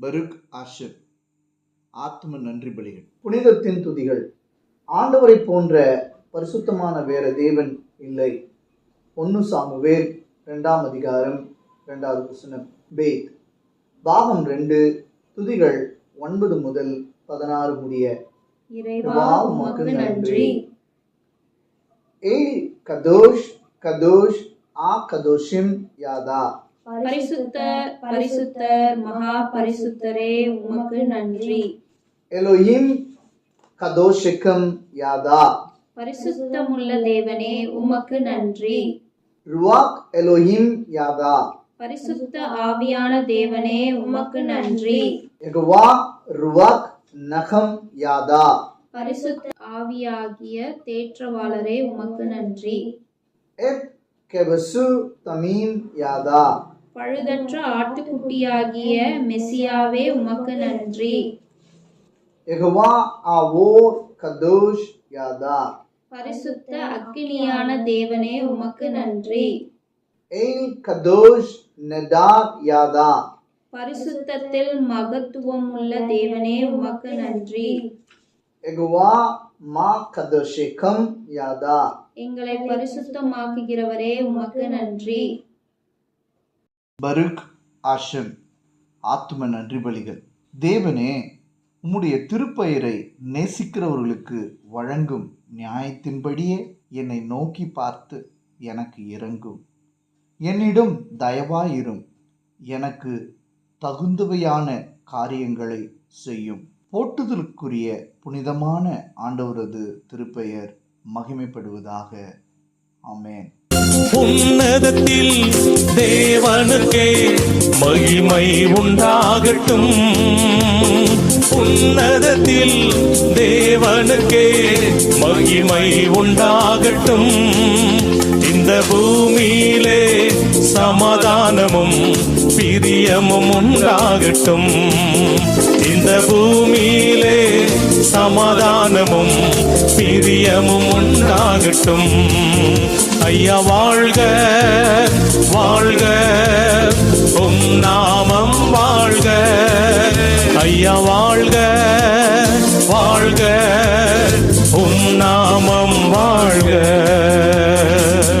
Farooq Asher. ஆத்ம நன்றி பலிகள். புனிதத்தின் துதிகள். ஆண்டவரை போன்ற பரிசுத்தமான வேற தேவன் இல்லை. ஒன்னு சாமுவேல் ரெண்டாம் அதிகாரம் ரெண்டாவது வசனம். பேத். பாகம் ரெண்டு துதிகள் ஒன்பது முதல் பதினாறு முடிய. இறைவா உமக்கு நன்றி. ஏ கதோஷ் கதோஷ் ஆ கதோஷிம் யாதா. பரிசுத்தர் பரிசுத்தர் மகா பரிசுத்தரே உமக்கு நன்றி. எலோயிம் கதோஷிக்கம் யாதா. பரிசுத்தமுள்ள தேவனே உமக்கு நன்றி. ருவாக் எலோஹிம் யாதா. பரிசுத்த ஆவியான தேவனே உமக்கு நன்றி. எகவா ருவாக் நகம் யாதா. பரிசுத்த ஆவியாகிய தேற்றவாளரே உமக்கு நன்றி. எத் கெபசு தமீம் யாதா. பழுதற்ற ஆட்டுக்குட்டியாகிய மெசியாவே உமக்கு நன்றி. எகவா ஆவோர் கதோஷ் யாதா. பரிசுத்த அக்கினியான தேவனே உமக்கு நன்றி. எய் கதோஷ் நெடார் யாதா? பரிசுத்தத்தில் மகத்துவம் உள்ள தேவனே உமக்கு நன்றி. எகவா மா கதோஷிகம் யாதா. எங்களை பரிசுத்தமாக்குகிறவரே உமக்கு நன்றி. பருக் ஆஷன் ஆத்ம நன்றி பலிகள் தேவனே உம்முடைய திருப்பெயரை நேசிக்கிறவர்களுக்கு வழங்கும் நியாயத்தின்படியே என்னை நோக்கி பார்த்து எனக்கு இறங்கும். என்னிடம் தயவாயிரும் எனக்கு தகுந்தவையான காரியங்களை செய்யும். போட்டுதலுக்குரிய புனிதமான ஆண்டவரது திருப்பெயர் மகிமைப்படுவதாக. அமேன் உன்னதத்தில் தேவனுக்கே மகிமை உண்டாகட்டும். உன்னதத்தில் தேவனுக்கே மகிமை உண்டாகட்டும். இந்த பூமியிலே சமாதானமும் பிரியமும் உண்டாகட்டும். இந்த பூமியிலே சமாதானமும் பிரியமும் உண்டாகட்டும். உம்முடைய வாழ்க வாழ்க. உம் நாமம் வாழ்க. ஐயா வாழ்க வாழ்க. உம் நாமம் வாழ்க.